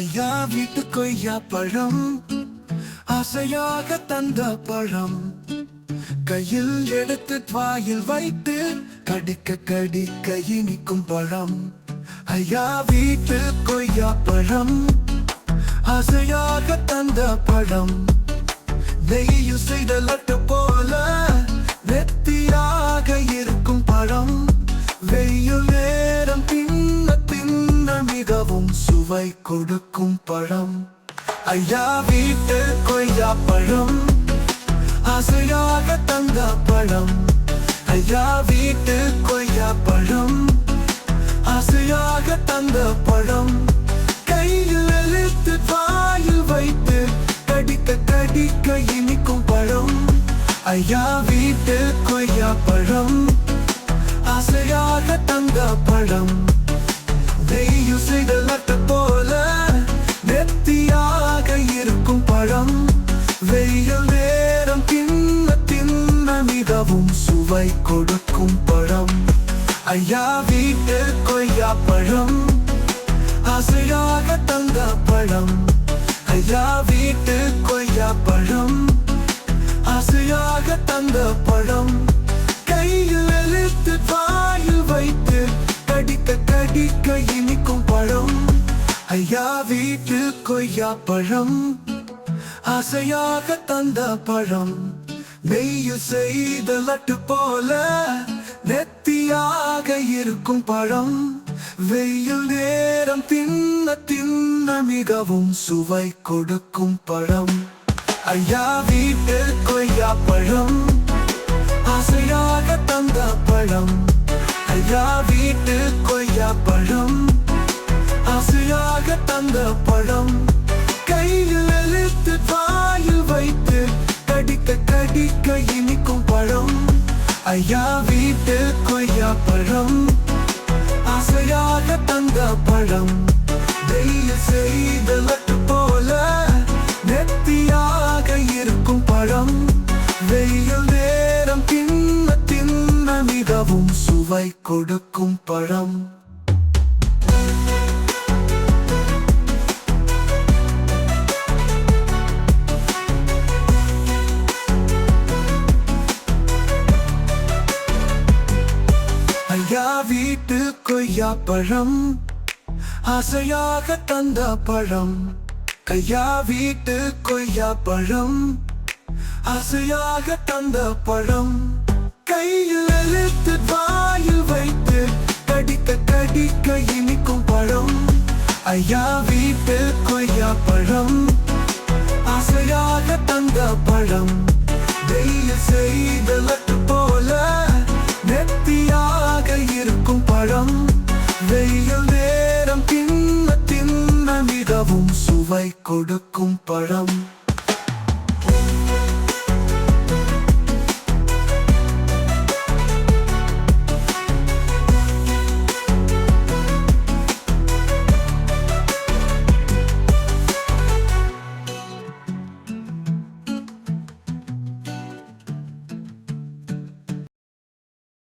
ஐயா வீட்டு கொய்யா பழம். ஆசையாக தந்த பழம். கையில் எடுத்து வாயில் வைத்து கடிக்க கடிக்க இனிக்கும் பழம். ஐயா வீட்டு கொய்யா பழம். ஆசையாக தந்த பழம். நெய்யும் செய்த லட்டு போல கொடுக்கும் பழம். ஐயா வீட்டு கொய்யா பழம். ஆசையாக தந்த பழம். ஐயா வீட்டு கொய்யா பழம். ஆசையாக தந்த பழம். கையில் இழுத்து வாயில் வைத்து கடிக்க கடிக்க இனிக்கும் பழம். ஐயா வீட்டு கொய்யா பழம். ஆசையாக தந்த பழம். செய்த கொடுக்கும் பழம். ஐயா வீட்டு கொய்யா பழம். ஆசையாக தந்த பழம். ஐயா வீட்டு கொய்யா பழம். ஆசையாக தந்த பழம். கையில் எழுத்து வாயில் வைத்து கடிக்க கடிக்க இனிக்கும் பழம். ஐயா வீட்டு கொய்யா பழம். ஆசையாக தந்த பழம். நெய்யில் செய்த லட்டு போல நெத்தியாக இருக்கும் பழம். வெயில் நேரம் தின்ன தின்ன மிகவும் சுவை கொடுக்கும் பழம். ஐயா வீட்டில் கொய்யா பழம். ஆசையாக தந்த பழம். ஐயா வீட்டில் கொய்யா பழம். ஆசையாக தந்த பழம். ஐயா வீட்டு கொய்யா பழம். ஆசையாக தந்த பழம். வெயில் செய்த போல நெத்தியாக இருக்கும் பழம். வெயில் நேரம் தின்ன தின்ன மிகவும் சுவை கொடுக்கும் பழம். வீட்டு கொய்யா பழம் ஆசையாக தந்த பழம். கையா வீட்டு கொய்யா பழம் ஆசையாக தந்த பழம். கையில் எழுத்து வாயில் வைத்து கடிக்க கடிக்க இனிக்கும் பழம். ஐயா வீட்டு கொய்யா பழம் ஆசையாக தந்த பழம். செய்த வெயில் நேரம் தின்ன தின்ன மிகவும் சுவை கொடுக்கும் பழம்.